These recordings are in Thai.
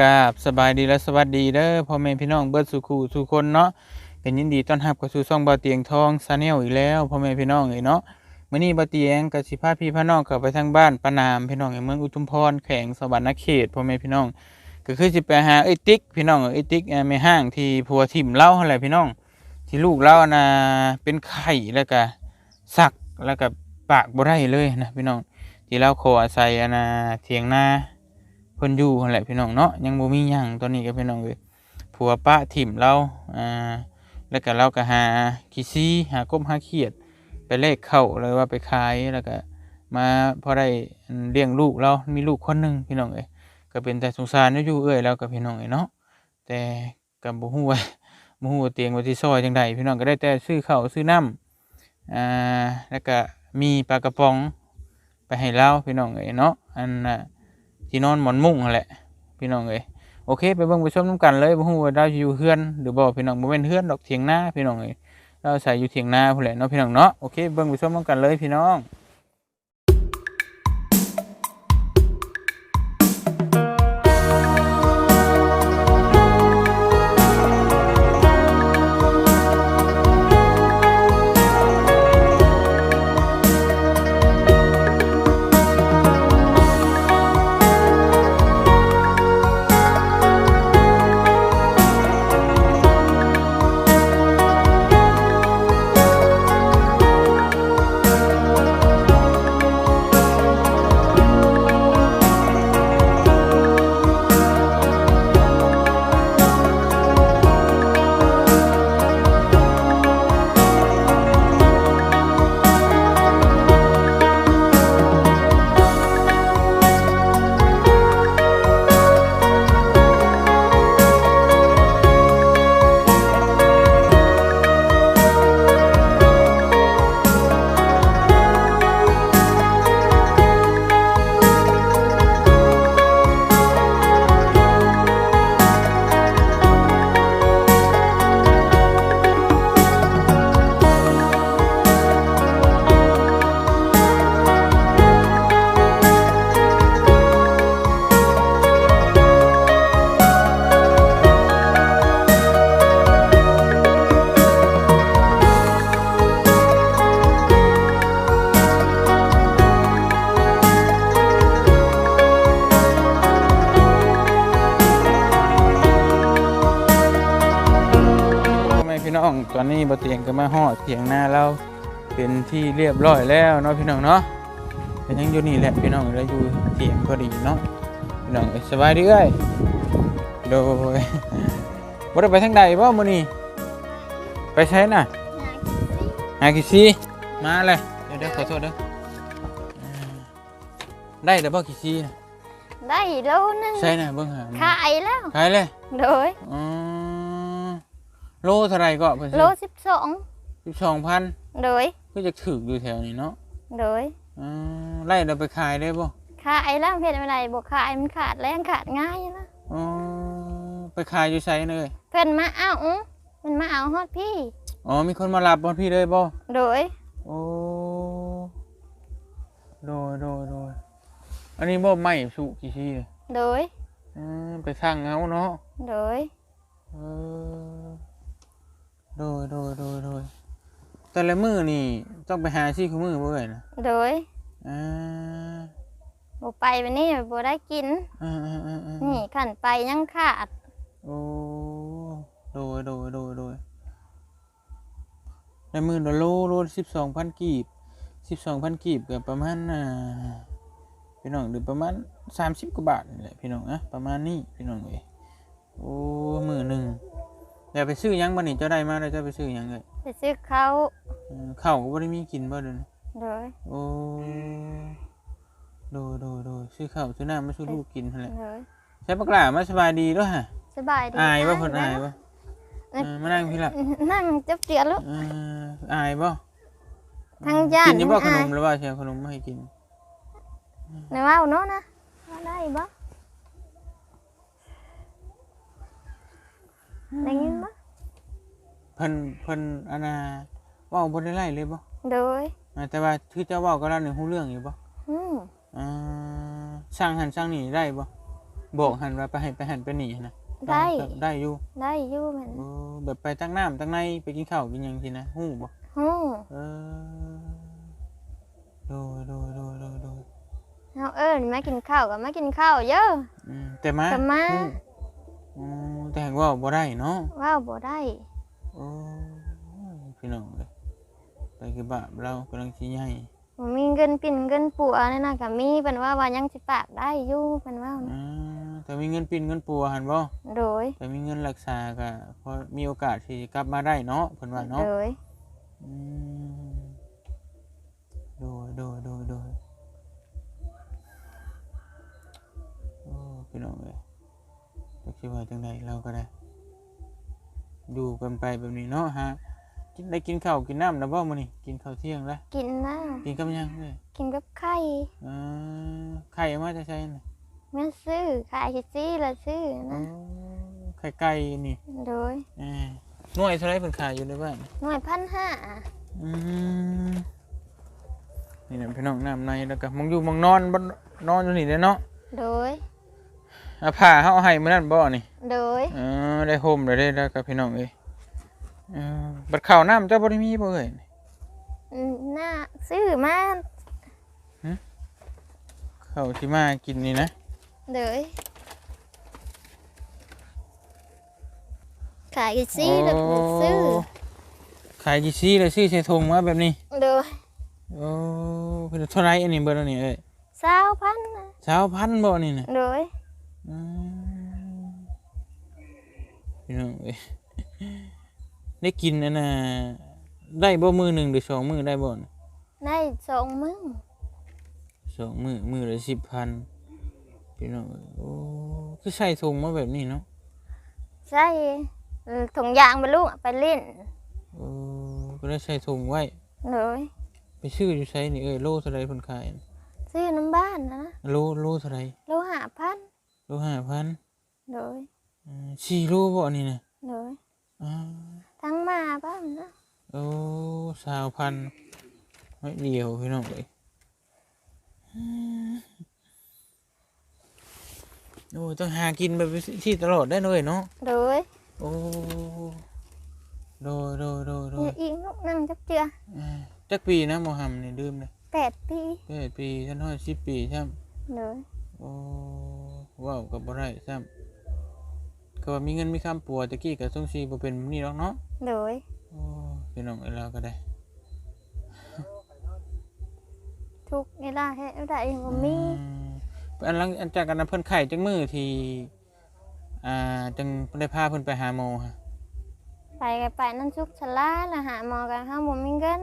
กราบสบายดีและสวัสดีเด้อพ่อแม่พี่น้องเบิร์ดสุขูสุคนเนาะเป็นยินดีต้อนรับกับสู่ช่องบาเตียงทองซาแนลอีกแล้วพ่อแม่พี่น้องเอ้ยเนาะมื้อนี้บาเตียงกับสิพาพี่พาน้องกลับไปทางบ้านปานามพี่น้องในเมืองอุทุมพรแขวงสวรรณเขตพ่อแม่พี่น้อง ก็คือสิไปหาไอ้ติ๊กพี่น้องไอ้ติ๊กเอ่อแม่ห้างที่ผัวถิ่มเล่าหั่นแหละพี่น้อง ที่ลูกเล่านะเป็นไข้แล้วก็สักแล้วก็ปากบ่ได้เลยนะพี่น้องที่เราขออาศัยอันน่ะเถียงนา พิ่นอยู่หั่นแหละพี่น้องเนาะยังบ่มีหยังตอนนี้ก็พี่น้องเอ้ยผัวป้าถิ่มเราอ่าแล้วก็เราก็หาขี้ซีหากบหาเขียด ไปเลขเข้าเลยว่าไปขายแล้วก็มาพอได้เลี้ยงลูกเรามีลูกคนหนึงพี่น้องเอ้ยก็เป็นแต่สงสารอยู่เอ้ยแล้วกับพี่น้องเอ้ยเนาะแต่ก็บ่ฮู้ว่าบ่ฮู้ว่าเตียงว่าสิซอยจังใดพี่น้องก็ได้แต่ซื้อข้าวซื้อน้ำอ่าแล้วก็มีปลากระป๋องไปให้เราพี่น้องเอ้ยเนาะอันน่ะ ที่นอนหมอนมุ้งนั่นแหละ พี่น้องเอ้ยโอเค ไปเบิ่งไปชมน้ำกันเลยบ่ฮู้ว่าเราอยู่เฮือนหรือบ่พี่น้องบ่แม่นเฮือนดอกเถียงนาพี่น้องเอ้ยเราใส่อยู่เถียงนาพุ่นแหละเนาะพี่น้องเนาะโอเคเบิ่งไปชมน้ำกันเลยพี่น้อง เถียงนาเราเป็นที่เรียบร้อยแล้วเนาะพี่น้องเนาะแต่ยังอยู่นี่แหละพี่น้องเราอยู่เถียงพอดีเนาะพี่น้องเอ้ยสบายดีเอ้ยโดยบ่ได้ไปทางใดบ่มื้อนี้ไปใช้น่ะหากี่ซีมาเลยเดี๋ยวเดี๋ยวขอโทษเด้ออ่าได้แต่บ่กี่ซีน่ะได้โลนึงใช่น่ะเบิ่งหาขายแล้วขายเลยโดยอ๋อโลเท่าไหร่ก็เพิ่นโลสิบ สองสิบสองพันโดยก็จะถึกอยู่แถวนี้เนาะโดยอ่าไล่เราไปขายได้บ่ขายแล้วเพชรอะไรบอกขายมันขาดแรงขาดง่ายนะอ๋อไปขายอยู่ไสเลยเพื่อนมาเอามันมาเอาฮอดพี่อ๋อมีคนมารับบ่พี่เลยบ่โดยโอ้โดยโดยโดยอันนี้บ่ไม่สุกี่ซีเลยโดยอืมไปสร้างเอาเนาะโดยเออโดยโดยโดยโดย แต่ละมือนี่ต้องไปหาซี่คือมือเบื่อยนะโดยอ่าบอกไปวันนี้บ่ได้กิน อ่าอ่าอ่าอ่านี่ขันไปยังขาดโอ้โดยโดยโดยโดยในมือละโลโลสิบสองพันกีบสิบสองพันกีบกับประมาณอ่าพี่น้องหรือประมาณสามสิบกว่าบาทนี่แหละพี่น้องอะประมาณนี้พี่น้องเอ้ยโอ้มือหนึ่ง เดี๋ยวไปซื้อหยังบ้านี่เจ้าได้มาแล้วเจ้าไปซื้อหยังเลยไปซื้อเขาเออข้าวก็บ่ได้มีกินบ่เด้อโดยโอ้โดยโดยโดยซื้อข้าวซื้อน้ำมาซื้อลูกกินนั่นแหละโดยใช้ปากหลามาสบายดีด้วยฮะสบายดีอายบ่ได้เพิ่นอายบ่เออมานั่งพี่ละนั่งจับเจียลูก เอออายบ่ทางญาติกินอยู่บ่อายขนมหรือว่าใช้ขนมมาให้กิน ในว่าวเนาะนะว่าได้บ่ ได้ยินบ่เพิ่นเพิ่นอันน่ะเว้าบ่ได้ไล่เลยบ่โดยอ่าแต่ว่าคือเจ้าเว้ากับเรานี่ฮู้เรื่องอยู่บ่อืมอ่าสร้างหันสร้างนี่ได้บ่บอกหันว่าไปให้ไปหันไปนี่นะได้ได้อยู่ได้อยู่แม่นโอ้แบบไปตั้งน้ำตั้งในไปกินข้าวกินหยังสินะฮู้บ่ฮู้เออโดยโดยโดยโดยโดยเฮาเอิ้นมากินข้าวก็มากินข้าวเยอะอืมแต่มาแต่มาฮู้ อ๋อแต่หากว่าบ่ได้เนาะว้าวบ่ได้โอ้ยพี่น้องเอ้ยไปคือบาปเรากำลังสิใหญ่บ่มีเงินปิ่นเงินปัวนั่นน่ะก็มีเพิ่นว่าว่ายังสิปากได้อยู่เพิ่นว่านะอ่าแต่มีเงินปินเงินปัวหันบ่โดยแต่มีเงินรักษาก็พอมีโอกาสที่จะกลับมาได้เนาะเพิ่นว่าเนาะโดย อืม ว่าจังไดเราก็ได้อยู่กันไปแบบนี้เนาะฮะกินได้กินข้าวกินน้ำแล้วบ่มื้อนี้กินข้าวเที่ยงแล้วกินนะกินกับหยังเอ้ยกินกับไข่เออไข่เอามาจะใช้น่ะแม่นซื้อไข่คิดซี่ละซื้ออ๋อนะไข่ไก่นี่โดยเออหน่วยเท่าไหรเพิ่นขายอยู่ในบ้านหน่วยพันห้าอืมนี่นะพี่น้องน้ำในแล้วก็มองอยู่มองนอนบ่นอนอยู่นี่เด้อเนาะโดย อาผ้าเฮาเอาให้มื้อนั้นบ่นี่โดยเออได้ห่มได้ได้แล้วก็พี่น้องเอ้ยเออบัดข้าวน้ำเจ้าบ่ได้มีบ่เอ้ย อืมน่าซื้อมาข้าวที่มากินนี่นะ โดยขายคิดซี่แล้วก็ซื้อขายกี่ซี่เลยซื้อใส่ถุงมาแบบนี้ โดยโอ้เป็นเท่าไหรอันนี้เบิดอันนี้เอ้ยสาวพันนะสาวพันบ่นี่นะโดยอืม พี่น้องเอ้ยได้กินอันน่ะได้บ่มือหนึ่งหรือสองมือได้บ่น่ะได้สองมึงสองมือมือละสิบพันพี่น้องเอ้ยโอ้คือใส่ถุงมาแบบนี้เนาะใส่เอ่อถุงยางไปลูกไปเล่นโอ้ก็ได้ใส่ถุงไว้โดยไปซื้ออยู่ไสนี่เอ้ยโลเท่าไรเพิ่นขายน่ะซื้อน้ำบ้านนะโลโลเท่าไร โลหะพัน โลห้าพันโดยสี่โลบ่อันนี่นะโดยอ่าทั้งมาบ้านนะโอ้สาวพันไม่เดียวพี่น้องเอ้ยโอ้ยต้องหากินแบบที่ตลอดได้เลยเนาะโดยโอ้โดยโดยโดยโดเนี่ยยอีกนกนั่งจักเจืออ่าจักปีนะโมฮัมนี่ดื่มเลยแปดปีแปดปีฉันห้อยสิบปีใช่ไหมโดยโอ้ ว้าวกับบ่ได้ใช่ก็ว่ามีเงินมีคำปัวตะกี้กับทรงชีบ่เป็นแบบนี่หรอกเนาะโดยโอ้พี่น้องเอ้ยเราก็ได้ทุกนี่ล่ะให้ได้บ่มีอืมอันหลังอันจากกันนะเพิ่นไข่จังมือที่อ่าจังเพิ่นได้พาเพิ่นไปหาหมอฮะไปก็ไปนั่นชุกชะลาละหาหมอกันเฮาบ่มีเงิน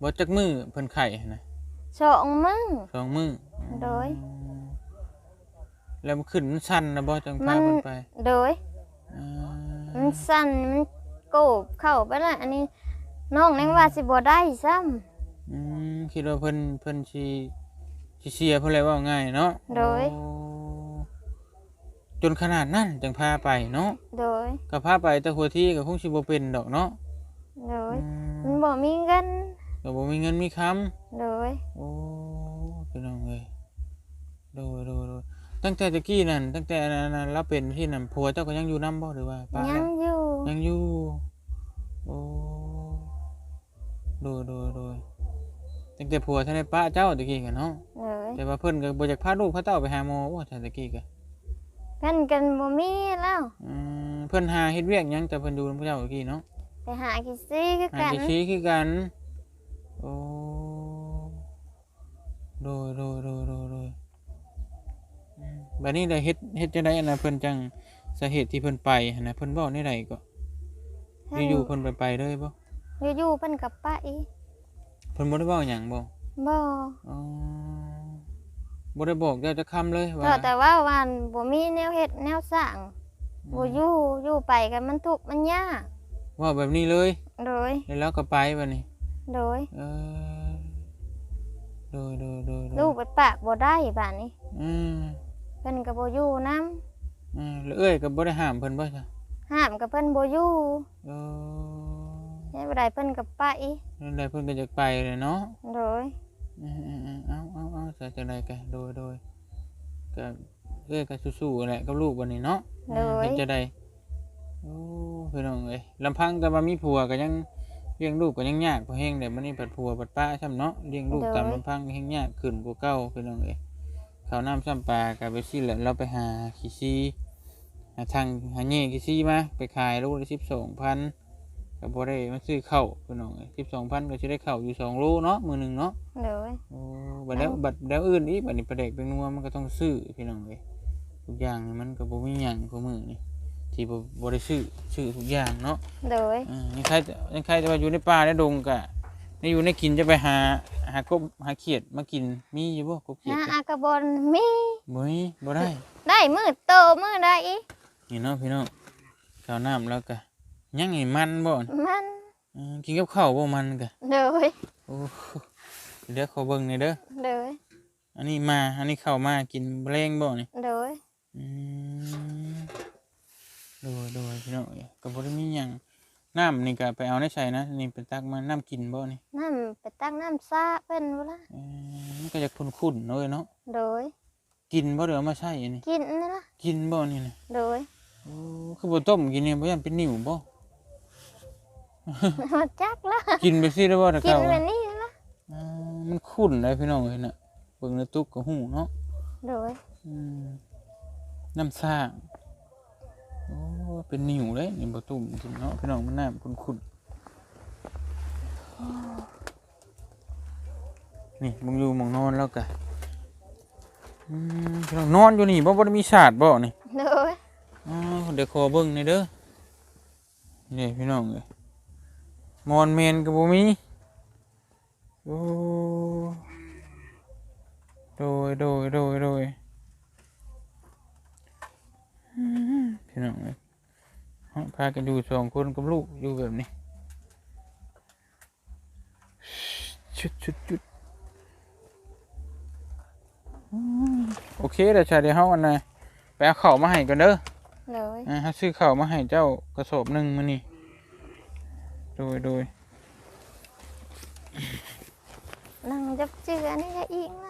บ่จักมือเพิ่นไข่หั้นนะสองมึงสองมือโดยอืม แล้วมันขึ้นมันสั่นนะบ่จังมัพานเพิ่นไปโดยอ่ามันสั่นมันโกบเข้าไปละอันนี้น้องนึงว่าสิบ่ได้ซ้ำอืมคิดว่าเพิ่นเพิ่นสิสิเสียเพิ่นเลยว่าง่ายเนาะโดย โอ้จนขนาดนั้นจังพาไปเนาะโดย ก็พาไปแต่หัวที่ก็คงสิบ่เป็นดอกเนาะโดย อืมันมบ่มีเงินก็บ่มีเงินมีคำ โดย โอ้พี่น้องเอ้ยดูดูดู ตั้งแต่ตะกี้นั่นตั้งแต่นั้นนั้นเราเป็นที่นั่นผัวเจ้าก็ยังอยู่น้ำบ่หรือว่าป้ายังอยู่ยังอยู่โอ้ดูดูดูตั้งแต่ผัวท่านได้ป้าเจ้าตะกี้กันเนาะโดยแต่ว่าเพิ่นก็บ่อยากพาลูกพาเต้าไปหาหมอว่าแต่ตะกี้ก็เงินกันบ่มีแล้วอืมเพิ่นหาเฮ็ดเวียกหยังแต่เพิ่นดูนำผู้เจ้าตะกี้เนาะไปหากิซี่คือหากันสิชี้คือกันโอ้ดูดูดูดูดูอืม บัดนี้ได้เฮ็ดเฮ็ดจังได๋อันน่ะเพิ่นจังสาเหตุที่เพิ่นไปหันน่ะเพิ่นเว้าในใดก็อยู่ๆเพิ่นไปไปเลยบ่อยู่ๆเพิ่นกับป้าอีเพิ่นบ่ได้เว้าหยังบ่บ่อ๋อบ่ได้บอกเจ้าจะคำเลยว่าแต่แต่ว่าวันบ่มีแนวเฮ็ดแนวสร้างบ่อยู่อยู่ไปกันมันทุกข์มันยากว่าแบบนี้เลยโดยแล้วก็ไปบัดนี้โดยเออโดยโดยโดยโดยลูกไปปากบ่ได้บัดนี้อืม เพิ่นก็บ่อยู่นํอืมแล้วเอ้ยก็บ่ได้ห้ามเพิ่นบ่จ้ะห้ามกับเพิ่นบ่อยู่เออให้บ่ได้เพิ่นกับป้าอีนั่นแหละเพิ่นก็จะไปเลยเนาะโดยเออเออเออเอาเอาเอาจะจังไดกันโดยโดยก็เอ้ยก็สู้ๆแหละกับลูกวันนี้เนาะโดยเฮ็ดจะได้โอ้พี่น้องเอ้ยลำพังแต่ว่ามีผัวก็ยังเลี้ยงลูกก็ยังยากพอแห้งแต่มันนี่ปัดผัวปัดป้าซ้ำเนาะเลี้ยงลูกตามลำพังก็แห้งยากขึ้นกว่าเก่าพี่น้องเอ้ย ข้าวน้ำซ้ำปลาก็ไปซี่แหละเราไปหาขี้ซีหาทางหาเงี้ยขี้ซีมาไปขายลูกละสิบสองพันก็บ่ได้มาซื้อข้าวพี่น้องเอ้ยสิบสองพันก็จะได้ข้าวอยู่สองโลเนาะมือหนึ่งเนาะโดยโอ้บัดแล้วบัดแล้วอื่นอีกบัดนี้ประเด็กเป็นนัวมันก็ต้องซื้อพี่น้องเลยทุกอย่างนี่มันก็บ่มีหยังของมือนี่ที่บ่บ่ได้ซื้อซื้อทุกอย่างเนาะโดยอ่ายังใครจะยังใครจะว่าอยู่ในป่าในดงก็ในอยู่ในกินจะไปหา หากบหาเขียดมากินมีอยู่บ่กบเขียดหาจ้ะอากระบอนมีบ่มีบ่ได้ ได้มือโตมือได้อีกนี่เนาะพี่น้องข้าวน้ำแล้วก็ยังไงมันบ่มันอ่ากินกับข้าวบ่มันก็โดยโอ้เดี๋ยวขอเบิ่งหน่อยเด้อโดยอันนี้มาอันนี้เข้าวมากินแรงบ่นี่โดยอืมโดยโดยพี่น้องเอ้ยก็บ่ได้มีหยัง น้ำนี่ก็ไปเอาในใส่นะนี่เป็นตักมาน้ำกินบ่นี่น้ำไปตั้งน้ำซาเป็นเวลาเอ้ยมันก็จะคุ้นๆเนาะเอ้ยเนาะโดย กินบ่เดี๋ยวเอามาใส่อันนี่กินนี่ละกินบ่นี่นะโดย โอ้คือบ่ต้มกินนี่บ่ยันเป็นนิ่วบ่ มาจักละกินไปสิได้บ่ถ้ากินเก่าแบบนี้ละอ่ามันคุ้นเลยพี่น้องเอ้ยน่ะเบิ่งในตุ๊กก็ฮู้เนาะโดย อืมน้ำสร้าง โอ้เป็นนิ่วเลยนี่บ่ตุ่มกินเนาะพี่น้องมันน้ำคุ้นๆนี่มึงอยู่หมองนอนแล้วกะอืมพี่น้องนอนอยู่นี่บ่บ่ได้มีศาสตร์บ่นี่โดยอ๋อเดี๋ยวขอเบิ่งหน่อยเด้อนี่พี่น้องเอ้ยมอนเมนก็บ่มีโอ้โดยโดยโดยโดยอืมพี่น้องเอ้ยเฮา พากันอยู่สองคนกับลูกอยู่แบบนี้ชุดชุดชุดโอเคเดี๋ยวชาเดี๋ยวเฮาอันน่ะไปเอาข้าวมาให้กันเด้อโดยอ่าเฮาซื้อข้าวมาให้เจ้ากระสอบหนึงมื้อนี้โดยโดยนั่งจับเจือนี่จะอีกไหม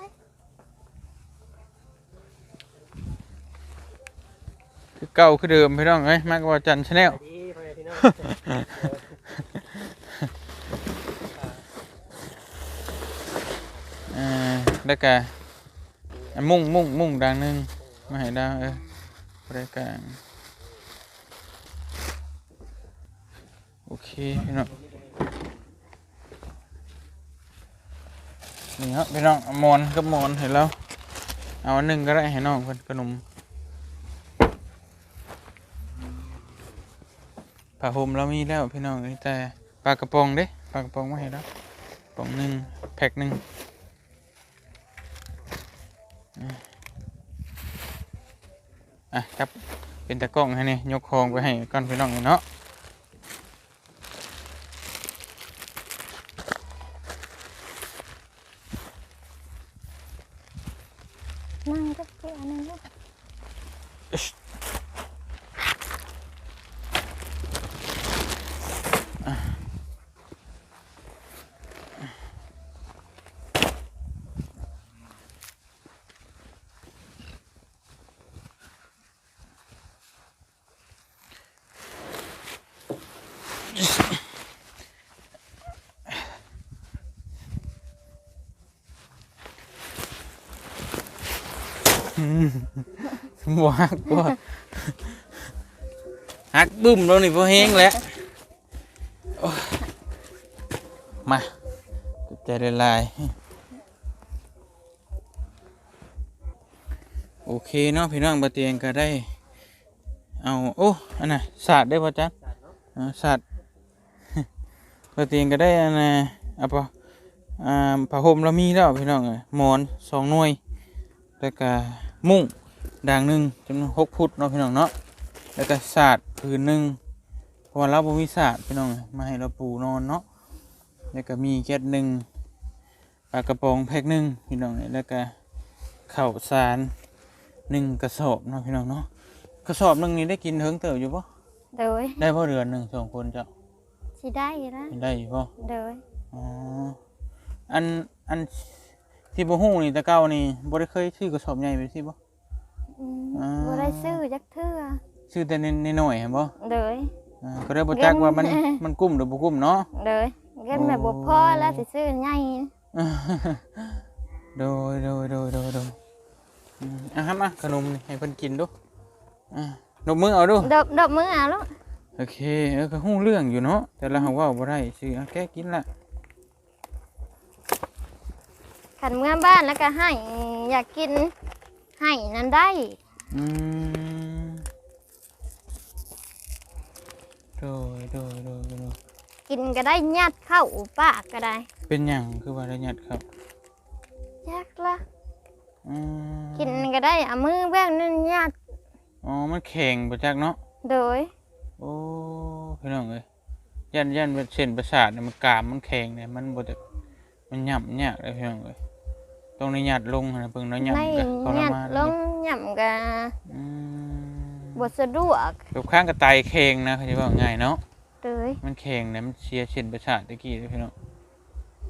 คือ เก่าคือเดิมพี่น้องเอ้ยมากกว่าจันชาแนลดีพ่อแม่พี่น้องอ่าแล้วก็อันมุ่งมุ่งมุ่งดังหนึงมาให้ดาวเออรายการโอเคพี่น้องนี่ครับพี่น้องเอาหมอนกับหมอนเห็นแล้วเอาอันหนึ่งก็ได้ให้น้องเพิ่นขนม ผ้าห่มเรามีแล้วพี่น้องแต่ปลากระป๋องเด้ปลากระป๋องมาให้แล้วกระป๋องหนึ่งแพ็คหนึ่งอะครับเป็นตะกล้องให้นี่ยกคองไปให้ก่อนพี่น้องเนาะ นั่งจับเจือนี่ละ บ่ฮักบ่ฮักบึ้มแล้วนี่พอแห้งแล้วมาใจละลายโอเคเนาะพี่น้องบะเตียงก็ได้ เอาโอ้อันน่ะสาดได้ป่ะจ๊ะอ่าสาดบะเตียงก็ได้อันน่ะเอาปะอ่าผ้าห่มเรามีแล้วพี่น้องหมอนสองหน่วยแล้วก็มุ้ง ด่างหนึ่งจำนวนหกฟุตเนาะพี่น้องเนาะแล้วก็สาดผืนหนึ่งเพราะว่าเราบ่มีสาดพี่น้องมาให้เราปูนอนเนาะแล้วก็มีแก๊สหนึ่งปลากระป๋องแพ็คหนึ่งพี่น้องแล้วก็ข้าวสารหนึ่งกระสอบเนาะพี่น้องเนาะกระสอบหนึ่งนี่ได้กินเถิงเติบอยู่ปะโดยได้พอเดือนหนึ่งสองคนเจ้าสิได้ละได้อยู่ปะโดยอ๋ออันอันที่บ่ฮู้นี่แตะเก่านี่บ่ได้เคยซื้อกระสอบใหญ่ไปสิบ่ อืมอ่า บ่ได้ซื้อจักเทื่อซื้อแต่นน้อยๆเห็นบ่เลยอ่าก็ได้บ่จักว่ามันเงิน มันกุ้มหรือบ่กุ้มเนาะเลยเงินแบบบ่พอแล้วสิซื้อใหญ่โดยโดยโดยโดยโดยอืมอะครับมาขนมนี่ให้เพิ่นกินดูอะนมมือเอาดูดอกดอกมือเอาลูกโอเคเออก็ฮู้เรื่องอยู่เนาะแต่ละเฮาเว้าบ่ได้ซื้ออะแกกินละขันเมื่อบ้านแล้วก็ให้อยากกิน ให้นั้นได้อืมโดยโดยโดยโดยกินก็ได้ยัดเข้าปากก็ได้เป็นหยังคือว่าระยัดครับยากละอืมกินก็ได้เอามือแบ้งนั่นยัดอ๋อมันแข็งบ่จักเนาะโดย โอ้พี่น้องเอ้ยยันยันเป็นเส้นประสาทเนี่ยมันกรามมันแข็งเนี่ยมันบ่ได้มันหย่ำยากเลยพี่น้องเอ้ย ต้องในหยัดลงนะเพิ่งเนาะหในย่ำกันทรยัดมานลงย่ำก็อืมบสะดวกแบบข้างกระไตแข็งนะเขาจะว่าง่ายเนาะ เลยมันแข็งเนี่ยมันเสียเส้นประสาทตะกี้เลยพี่น้อง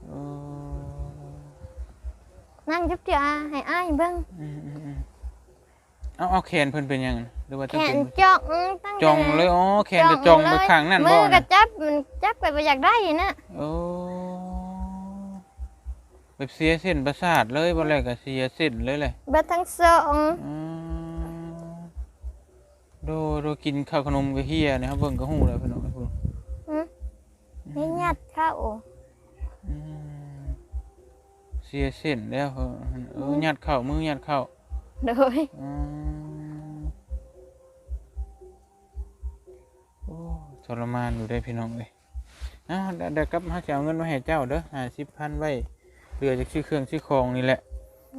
โอ้นั่งจุ๊บเจียให้อ้ายเบิ่งอืมอืมอืมเอาเอาแขนเพิ่นเป็นหยังหรือว่าแขต้องนเป็นจองตั้งจองเลยอ๋อแขนจะจองไปข้างนั่นมืบ่อก็นะจับมันจับไปบ่อยากได้นะโอ้ แบบเสียเส้นประสาทเลยบ่แล้วก็เสียเส้นเลยเลยเบิดทั้งสองอืมโดโดกินข้าวขนมก็เฮียนะครับเบิ่งก็ฮู้แล้วพี่น้องไอ้พวกให้ยัดเข้าอืมเสียเส้นแล้วเออเออยัดเข้ามือยัดเข้าโดยอืมโอ้ทรมานอยู่ได้พี่น้องเอ้ยเอ้าเดี๋ยวเดี๋ยวกลับมาจะเอาเงินมาให้เจ้าเด้อห้าสิบพันไว้ เหลือจากชื่อเครื่องชื่อของนี่แหละ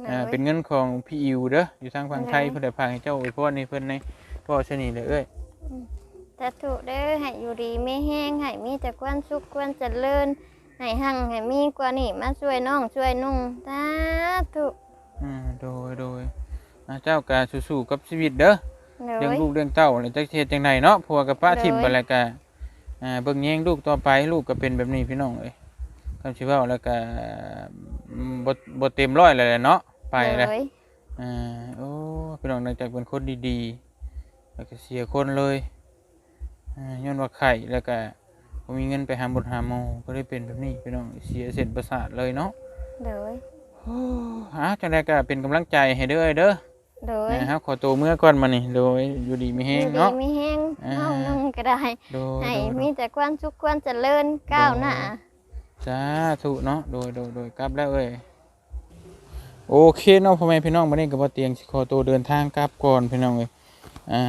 อ่าเป็นเงินของพี่อิวเด้ออยู่ทางฝั่งไทยโดยเพื่อได้พากให้เจ้าอวยพรในเพิ่นในพ่อชนีเลยเอ้ยแต่ถูกเด้อให้อยู่ดีไม่แห้งให้มีแต่ความสุขความเจริญให้หั่งให้มีกว่านี่มาช่วยน้องช่วยนุ่งสาธุอืมโดยโดยอ่าเจ้ากาสู้ๆกับชีวิตเด้อโดเลี้ยงยลูกเลี้ยงเต้าแล้วจักสิเฮ็ดจังไดเนาะผัวกับป้าโดยทิมไปแล้วก็อ่าเบิ่งแยงลูกต่อไปลูกก็เป็นแบบนี้พี่น้องเอ้ย คำสิเว้าแล้วก็อืมบ่บ่เต็มร้อยแล้วแหละเนาะไปแล้วโดยอ่าโอ้พี่น้องนอกจากเป็นคนดีๆแล้วก็เสียคนเลยอ่าย้อนว่าไข่แล้วก็บ่มีเงินไปหาหมดหาหมอก็ได้เป็นแบบนี้พี่น้องเสียเส้นประสาทเลยเนาะโดยโอ้ฮะจังไดก็เป็นกำลังใจให้เด้อเด้อโดยนะครับขอตัวเมื่อก่อนมานี่โดยอยู่ดีมีแฮงอยู่ดีเนาะไม่แห้งอ่าน้องนุ่งก็ได้โดยให้โดยมีแต่ความสุขความเจริญก้าวหน้า สาธุเนาะโดยโดยโดยกลับแล้วเอ้ยโอเคเนาะพ่อแม่พี่น้องมานี่ก็บ่เตียงสิขอตัวเดินทางกลับก่อนพี่น้องเอ้ยอ่า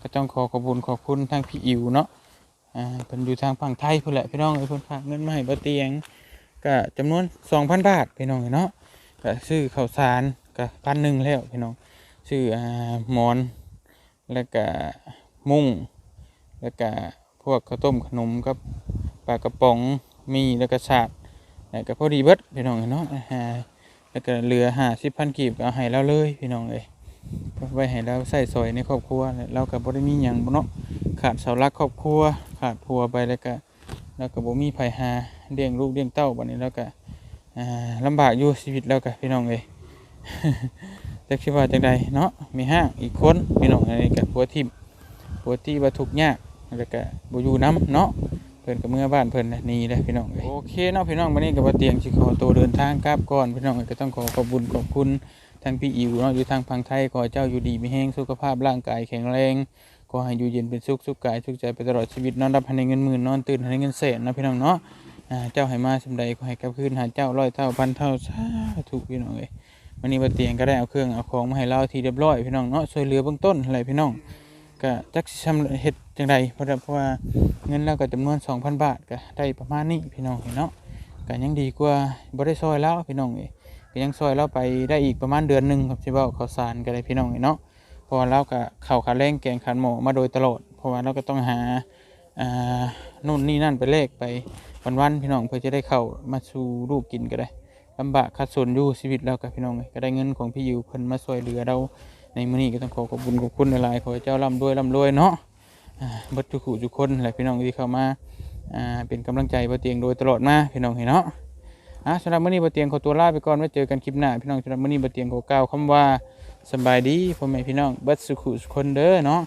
ก็ต้องขอขอบคุณขอบคุณทางพี่อิ๋วเนาะอ่าเพิ่นอยู่ทางฝั่งไทยเพุ่นแหละพี่น้องเอ้ยเพิ่นฝากเงินมาให้บ่เตียงก็จำนวน2,000บาทพี่น้องเอ้ยเนาะก็ซื้อข้าวสารก็พันหนึ่งแล้วพี่น้องซื้ออ่าหมอน แล้วก็มุ้งแล้วก็พวกข้าวต้มขนมกับปลากระป๋อง มีแล้วก็สาดแล้วก็พอดีเบิดพี่น้องเอ้ยเนาะอ่าแล้วก็เหลือ50,000กีบก็เอาให้เราเลยพี่น้องเอ้ยไว้ให้เราใส่ซอยในครอบครัวแล้วเราก็บ่ได้มีหยังบ่เนาะขาดเสาหลักครอบครัว ขาดผัวไปแล้วก็แล้วก็บ่มีไผหาเลี้ยงลูกเลี้ยงเต้าบัดนี้แล้วก็อ่าลำบากอยู่ชีวิตแล้วก็พี่น้องเอ้ยจักสิว่าจังใดเนาะมีห้างอีกคนพี่น้องอันนี้ก็ผัวทิ่มผัวที่ว่าทุกข์ยากแล้วก็บ่อยู่นํเนาะ เพิ่นก็เมื่อบ้านเพิ่นน่ะหนี่แหละพี่น้องเอ้ยโอเคเนาะพี่น้องวันนี้ก็บ่เตียงสิขอตัวเดินทางกลับก่อนพี่น้องก็ต้องขอขอบุญขอบคุณทางพี่อิวเนาะอยู่ทางพังไทยขอเจ้าอยู่ดีมีแห้งสุขภาพร่างกายแข็งแรงขอให้อยู่เย็นเป็นสุขสุขกายสุขใจไปตลอดชีวิตนอนรับให้ในเงินหมื่นนอนตื่นให้ในเงินแสนนะพี่น้องเนาะเจ้าให้มาสำใดขอให้กลับคืนหาเจ้าร้อยเท่าพันเท่าสาธุพี่น้องเอ้ยวันนี้บาเตียงก็ได้เอาเครื่องเอาของมาให้เราทีเรียบร้อยพี่น้องเนาะช่วยเหลือเบื้องต้นอะไรพี่น้อง ก็จักสิทำเฮ็ดจังใดเพราะเพราะว่าเงินเราก็จำนวน 2,000 บาทก็ได้ประมาณนี้พี่น้องเห็นเนาะก็ยังดีกว่าบ่ได้ซอยแล้วพี่น้องเอ้ยก็ยังซอยเราไปได้อีกประมาณเดือนหนึ่งครับที่ว่าเขาวสารกันเลยพี่น้องเนาะเพราะว่าเราก็เข่าขาแรงแกงขันหมอมาโดยตลอด เพราะว่าเราก็ต้องหาอ่านู่นนี่นั่นไปเลขไปวันๆพี่น้องเพื่อจะได้เข้ามาสู่ลูกกินก็ได้ลำบากขัดสนอยู่ชีวิตเรากับพี่น้องเลยก็ได้เงินของพี่ยูเพิ่นมาช่วยเหลือเรา ในมื้อนี้ก็ต้องขอขอบคุณขอบคุณหลายๆขอให้เจ้าร่ำรวยร่ำรวยเนาะบัดทุกขู่ทุกคนหลายพี่น้องที่เข้ามาเป็นกำลังใจบ่เตียงโดยตลอดมาพี่น้องเห็นเนาะอะสำหรับมื้อนี้บ่เตียงขอตัวลาไปก่อนไว้เจอกันคลิปหน้าพี่น้องสำหรับมื้อนี้บ่เตียงขอกล่าวคำว่าสบายดีพ่อแม่พี่น้องบัดสุขุสุคนเด้อเนาะ